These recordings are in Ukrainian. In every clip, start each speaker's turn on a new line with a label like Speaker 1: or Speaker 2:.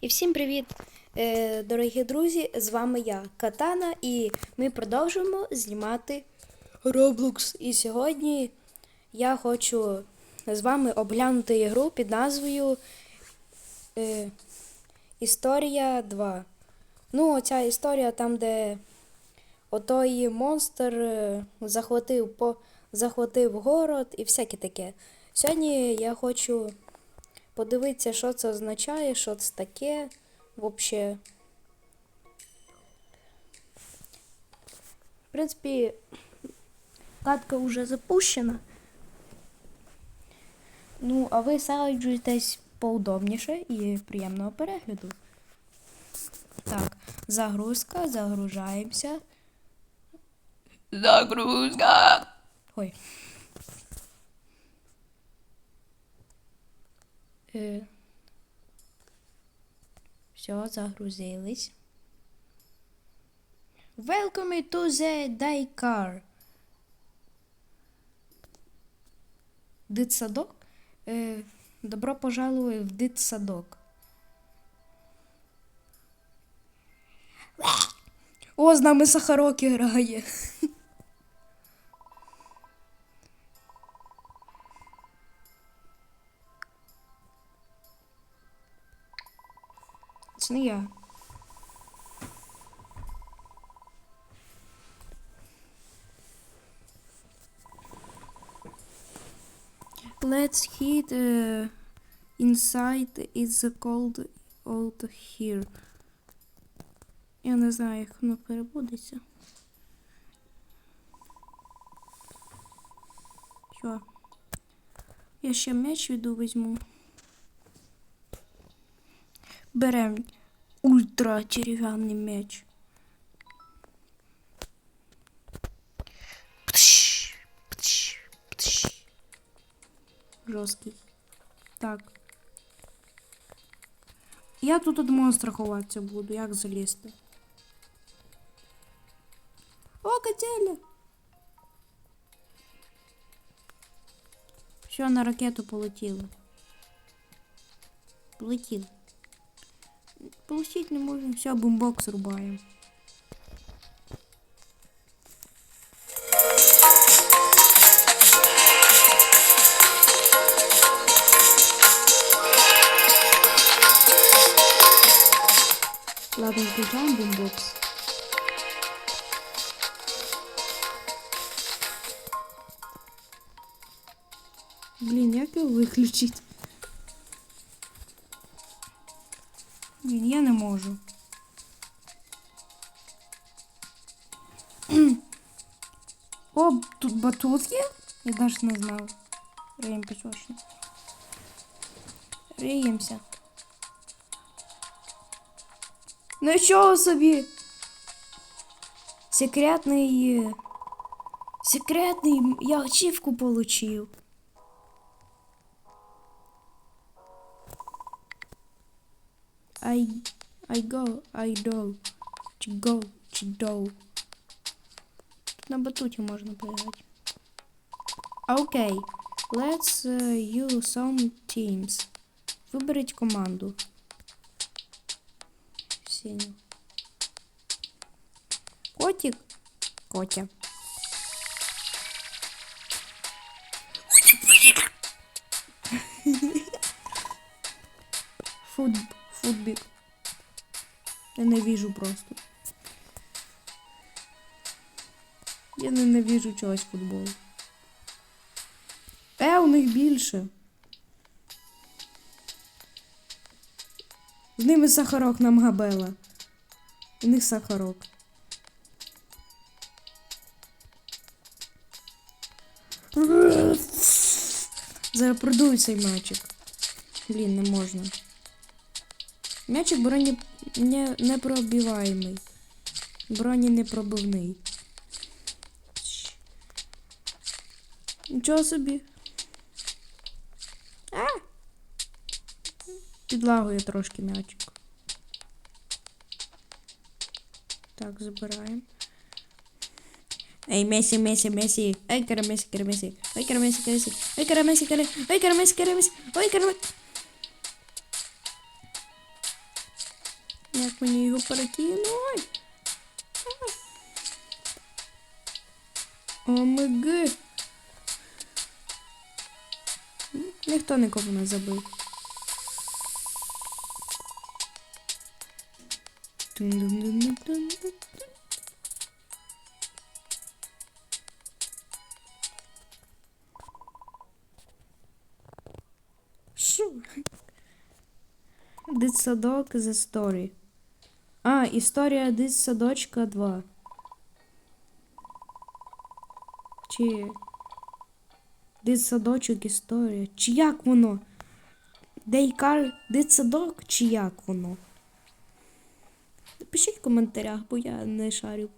Speaker 1: І всім привіт, е, дорогі друзі! З вами я, Катана, і ми продовжуємо знімати Roblox. І сьогодні я хочу з вами оглянути ігру під назвою е, Історія 2. Ну, оця історія там, де отой монстр е, захватив, по, захватив город і всяке таке. Сьогодні я хочу подивитися, що це означає, що це таке. Вообще. В принципі, катка вже запущена. Ну, а ви саджуєтесь поудобніше і приємного перегляду. Так, загрузка, загружаємося.
Speaker 2: Загрузка.
Speaker 1: Ой. Все, загрузились. Welcome to the Daycar. Дитсадок? Е, добро пожаловать в дитсадок. О, з нами Сахарок грає. Не я. Let's hit uh, inside it's cold out here. Я не знаю, як воно перебудеться. Що? Я ще меч віду візьму. Берем ультра дерев'яний меч. Птш, птш, птш. Жорсткий. Так. Я тут від монстра ховатися буду, як залізти. О, котеля! Все, на ракету полетіло. Полетіло. Получить не можем. Все, бумбокс рубаем. Ладно, включаем бумбокс. Блин, як його виключить? О, тут батут є? Я навіть не знав. Риєм пісочно. Риємося. Ну чого собі? Секретний. е, Секретний. Я ачівку получив. I I go, I do. Чи go, чи do. На батуті можна поіграти. Окей. Let's uh, use some teams. Виберіть команду. Синю. Котик. Котя. Фут, футбік. Я ненавижу просто. Я ненавижу чогось футбол. Е, у них більше. З ними сахарок нам габела. У них сахарок. Зараз продують цей мячик. Блін, не можна. М'ячик броні не, не пробиваємий. Броні не Нічого собі. А! Підлагує трошки м'ячик. Так, забираємо. Ей, Месі, Месі, Месі. Ей, кара Месі, кара Месі. Ой, кара Месі, кара Месі. Ой, кара Месі, кара. Ой, кара Месі, кара Месі. Ой, кара Месі. Як мені його перекинуть? ОМГ. Ніхто нікого не забив. Що? Дитсадок The Story. А, історія дитсадочка 2. Чи. Дитсадочок історія. Чи як воно? Дейкар дитсадок, чи як воно? Напишіть в коментарях, бо я не шарю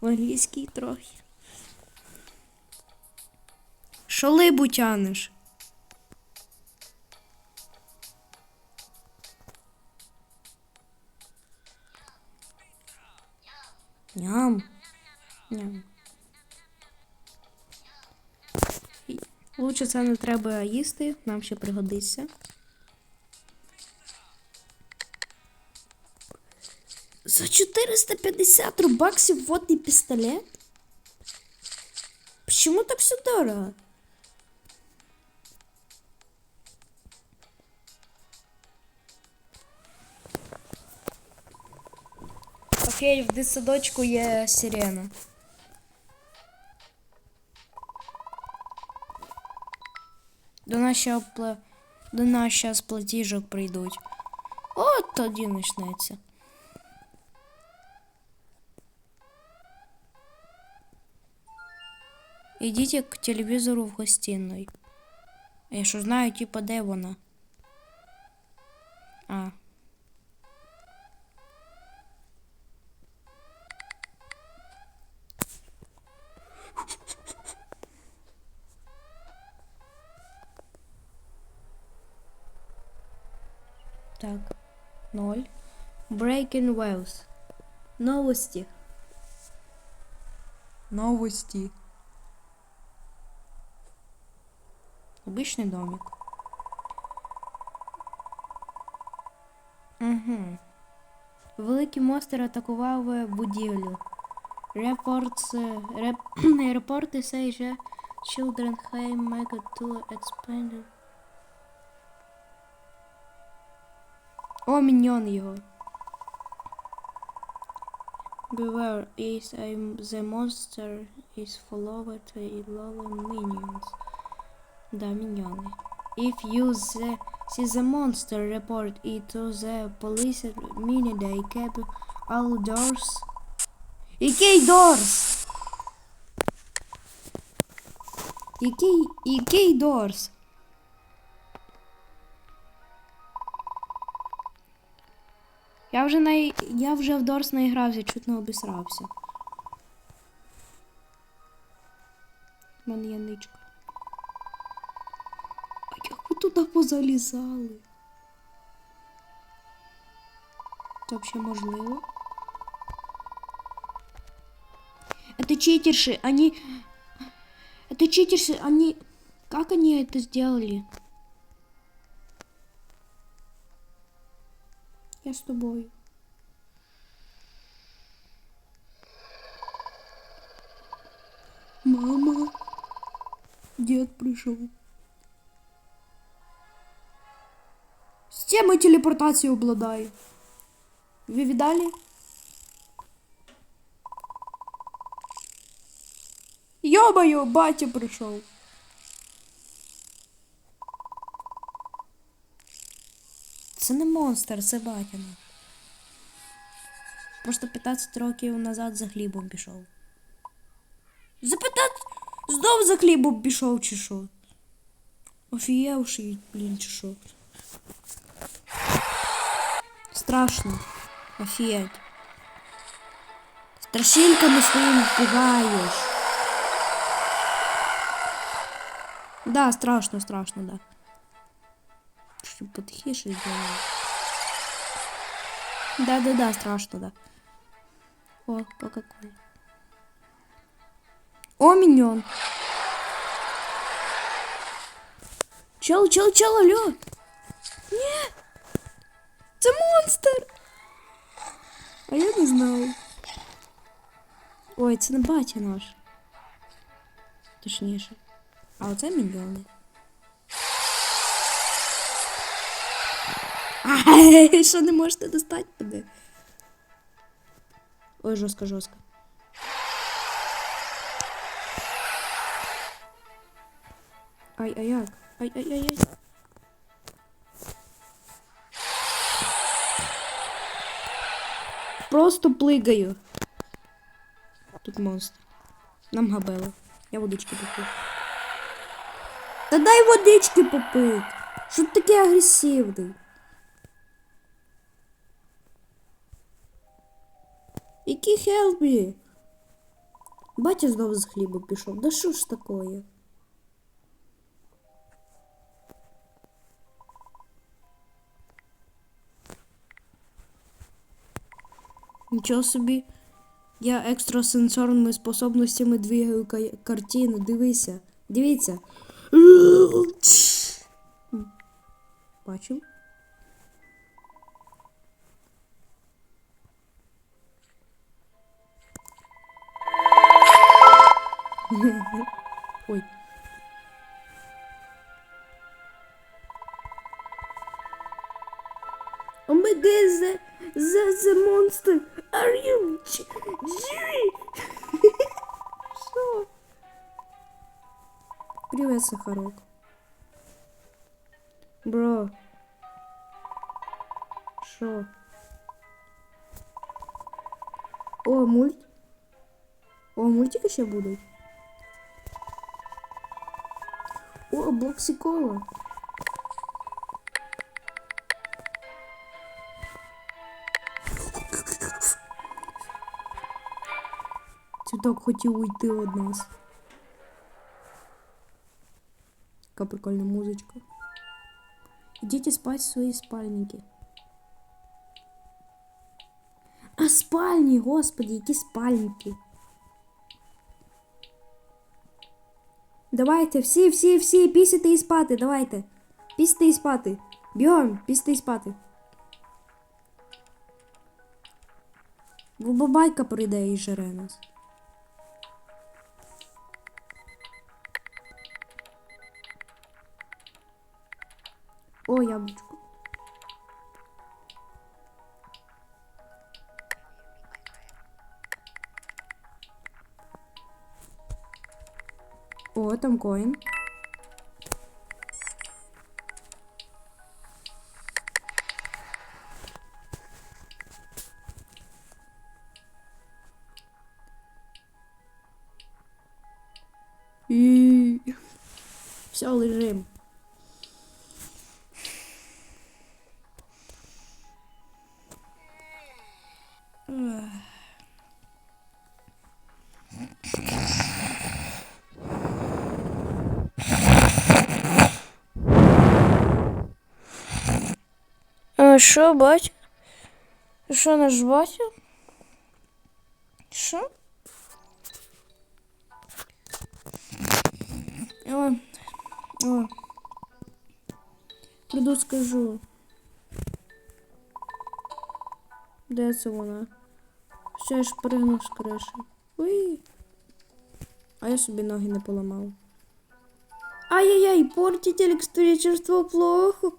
Speaker 1: в англійській трохи. Що либу Лучше це не треба їсти, нам ще пригодиться. За 450 рубаксів водний пістолет? Почему так все дорого? Окей, в дитсадочку є сирена. До нас ще опла... до нас щас платіжок прийдуть. От тоді почнеться. Ідіть к телевізору в гостиной. Я що знаю, типа, де вона. А. 0. Breaking Waves. Новості. Новості. Обычный домик. Угу. Великий монстр атакував е, будівлю. Репортс, реп, аеропорти Сейже, Children High Mega to Expanded. О, міньон його. Beware is a, the monster is followed by loving minions. Да, міньйони. If you the, see the monster, report it to the police immediately. Keep all doors. Який doors? Який, який doors? Я вже на я вже в Дорс наігрався, чуть не обісрався. У мене є ничка. А як ви туди позалізали? Це взагалі можливо? Это читерши, они... Это читерши, они... Как они это сделали? Я з тобою. Мама, дед прийшов. З теми телепортації обладає. Ви віддалі? Йобаю, батя прийшов. Це не монстр, це батяна. Просто 15 років назад за хлібом пішов. За 15... Знов за хлібом пішов чи що? Офієвший, блін, чи що? Страшно. Офігеть. Страшилками своїм пугаєш. Да, страшно, страшно, да. Чуть потихіше сделаю. Да-да-да, страшно, да. О, Кока-Кола. О, миньон. Чел, чел, чел, алло. Ні. Це монстр. А я не знаю. Ой, це не батя наш. Точніше. А оце міньйони. що не можете достати мене? Ой, жорстко, жорстко. Ай, ай, як? Ай, ай, ай, ай. Просто плигаю. Тут монстр. Нам габела. Я водички попив. Та дай водички попить. Що ти такий агресивний? Який хелпі? Батя знову з хліба пішов. Да що ж такое? Нічого собі. Я екстрасенсорними способностями двигаю ка- картину. Дивися. Дивіться. Бачив? Ой. Oh my god, the, the. Are you Jerry? Что? Привет, Сахарок. Бро. Шо? О, мульт. О, мультики ще будуть. О, Блоксикола. Цвіток хотів уйти від нас. Яка прикольна музичка. Ідіть спать в свої спальники. А спальні, господи, які спальники. Давайте, всі, всі, всі, пісяти і спати, давайте. Пісяти і спати. Бьорн, пісяти і спати. Бабайка прийде і жере нас. О, яблучко. О, Coin. І... Все, лежим.
Speaker 2: А що, батя? Що наш батя? Що?
Speaker 1: О, о. Приду скажу. Де це вона? Ще я ж пригнув з криші. Уй. А я собі ноги не поламав. Ай-яй-яй, портить электричество плохо.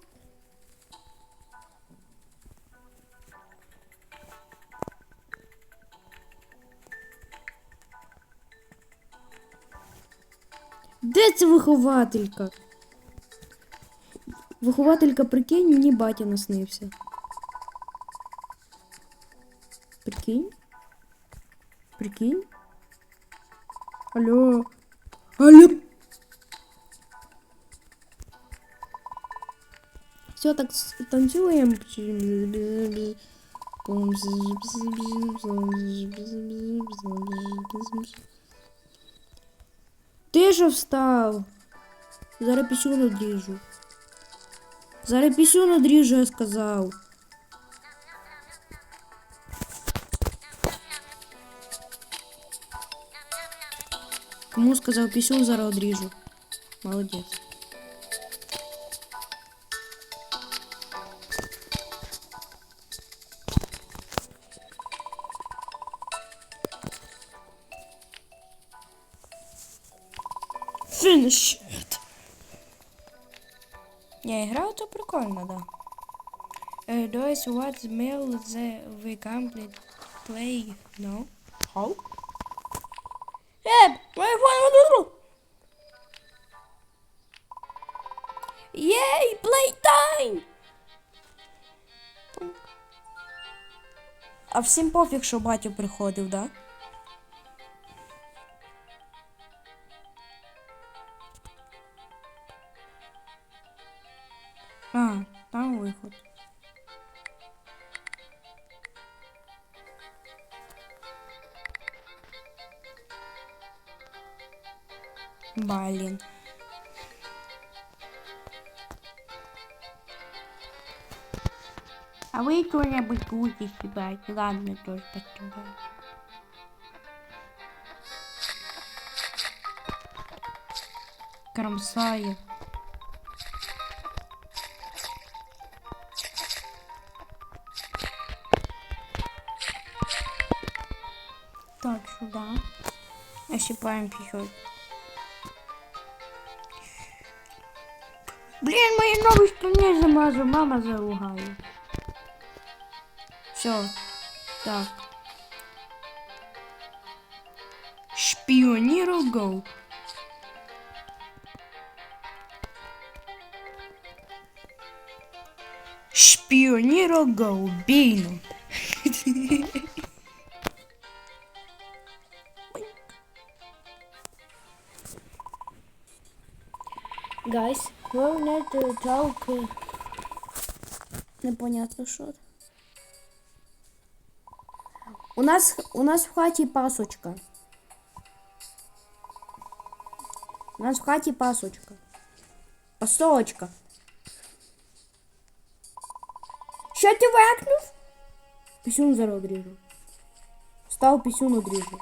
Speaker 1: Це вихователька? Вихователька, прикинь, мені батя наснився. Прикинь? Прикинь? Алло. Алло. Все, так танцюємо. Ти ж встав. Зараз пісю надріжу. Зараз пісю надріжу, я сказав. Кому сказав пісю, зараз одріжу. Молодець.
Speaker 2: Uh, those what mail the we complete play, no? How? Еп, my phone play time! А всім пофіг, що батю приходив, да? подтягивать. Ну ладно, тоже подтягивать. Кромсаев. Так, сюда. Осыпаем пищу. Блин, мои новости не замазу, мама заругала. Все. Так. Шпиониру Go. Шпиониру Go. Бейну.
Speaker 1: Guys, we're not to talk. Непонятно що. У нас, у нас в хаті пасочка. У нас в хаті пасочка. Пасочка. Що ти векнув? Пісюн зараз одріжу. Став пісюн одріжу.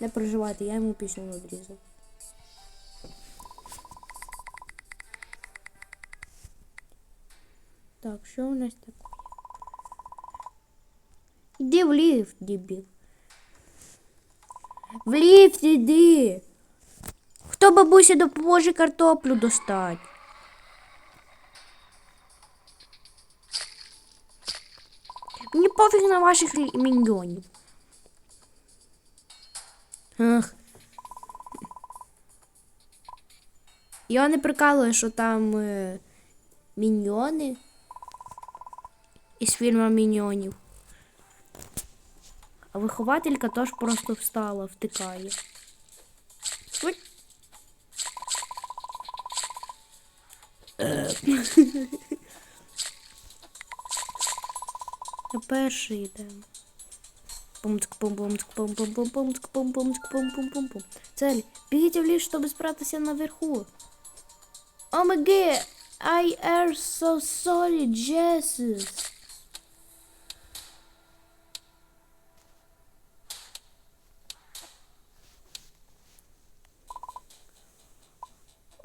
Speaker 1: Не переживайте, я йому пісню одрізав. Так, що у нас таке? Іди в ліфт, дебіл. В ліфт іди. Хто бабусі допоможе картоплю достать? Мені пофіг на ваших міньйонів. Ах. Я не прикалую, що там е, міньйони із фільму Міньйонів. А вихователька теж просто встала, втикає. Ой. Перший йдемо. Пумцк, пум пумцк, пум пум пум пумцк, пум пумцк, пум пум пум пум. Цель. Бегите в лес, чтобы спрятаться наверху. ОМГ! I am so sorry, Jesus.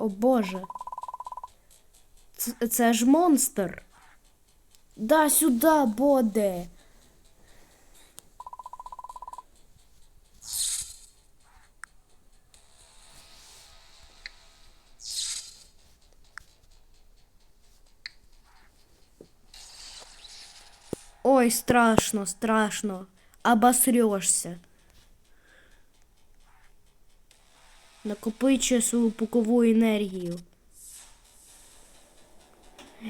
Speaker 1: Боже. Це, ж монстр. Да, сюди, Боде. Ой, страшно, страшно. Обосрешься. Накопичує свою пукову енергію.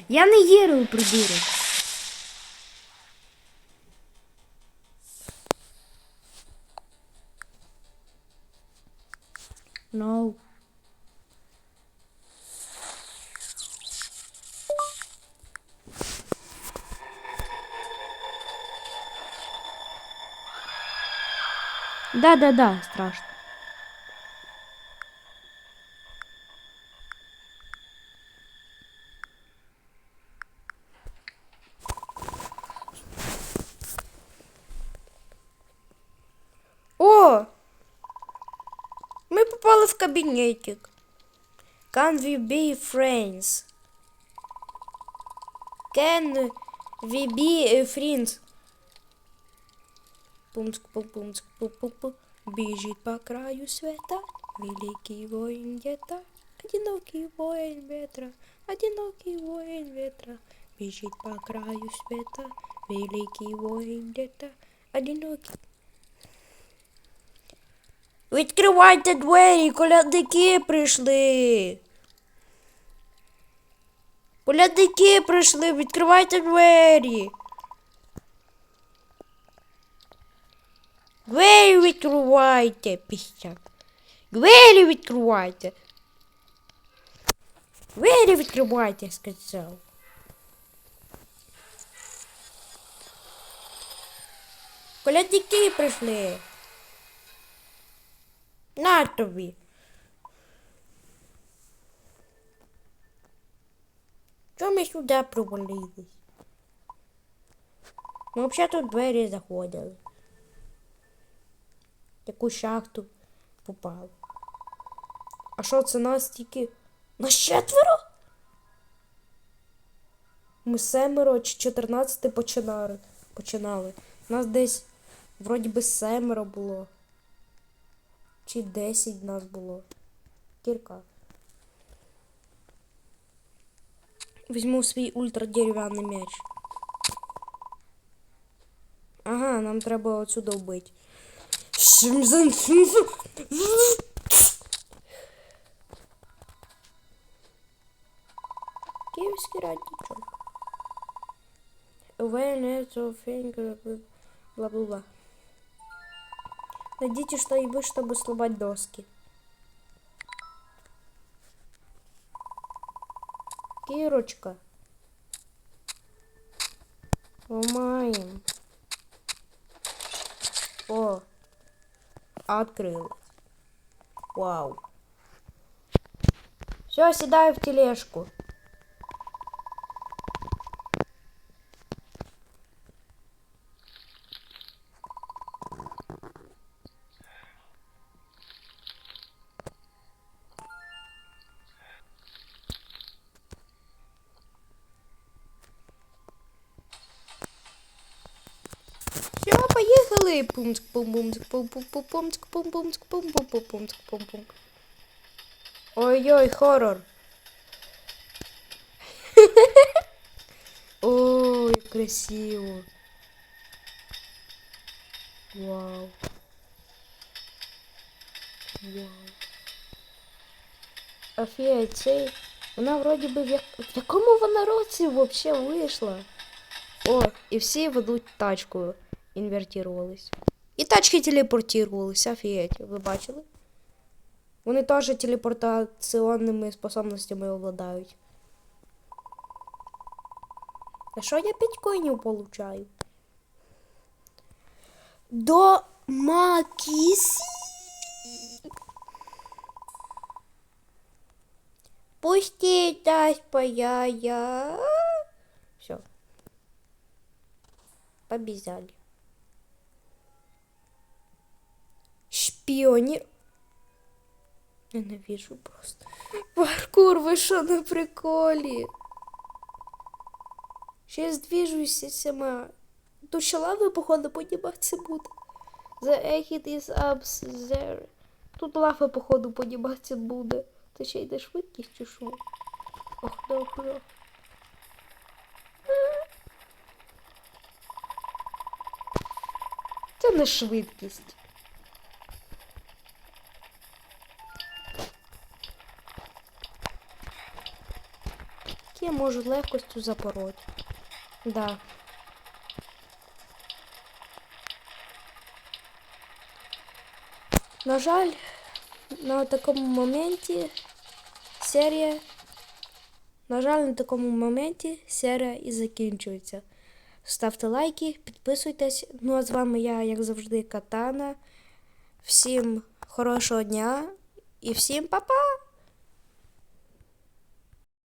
Speaker 1: Я не герою, придурок. No. Да-да-да, страшно.
Speaker 2: попали в кабінетик. Can we be friends? Can we be friends? Пумцк, пум, пумцк, пум, пум, пум.
Speaker 1: Біжить по краю света, великий воин где-то, одинокий воин ветра, одинокий воин ветра. Біжить по краю света, великий воин где-то, одинокий. Відкривайте двері, колядники прийшли. Колядники прийшли, відкривайте двері. Двері відкривайте, пістяк. Двері відкривайте. Двері відкривайте, сказав. Колядники прийшли. На тобі. Чому ми сюди провалились? Ми взагалі тут двері заходили. Яку шахту попав. А що це нас тільки? Нас четверо? Ми семеро чи 14 починали. починали. Нас десь вроді би семеро було. Чи 10 нас було. Кілька. Візьму свій ультрадерев'яний меч. Ага, нам треба отсюда вбити. Київський радічок. Of finger, бла-бла-бла. Найдите что-нибудь, чтобы сломать доски. Кирочка. Ломаем. О. Открыл. Вау. Все, седаю в тележку. Поехали. Пумцк, пум пумцк, пум пум пум пумцк, пум пумцк, пум пум пум пумцк, пум пум. Ой-ой, хоррор. Ой, красиво. Вау. Вау. Офігеть, цей. Вона вроді би в, як... в якому вона році взагалі вийшла? О, і всі ведуть тачку. Інвертувались. І тачки телепортувались, офігеть, ви бачили? Вони теж телепортаційними способностями обладають. А що я 5 коїнів получаю? До Макісі. Пусти дасть паяя. Все. Побежали. Шпионер. Ненавижу просто. Паркур, ви що на приколі? Ще здвіжуюся сама. Тут ще лави, походу, подібатися буде. The exit is up there. Тут лава, походу, подібатися буде. Ти ще йде швидкість чи що? Ох, добре. Це не швидкість. Які я можу легкостю запороти. Да. На жаль, на такому моменті серія. На жаль, на такому моменті серія і закінчується. Ставте лайки, підписуйтесь. Ну а з вами я, як завжди, Катана. Всім хорошого дня і всім па-па!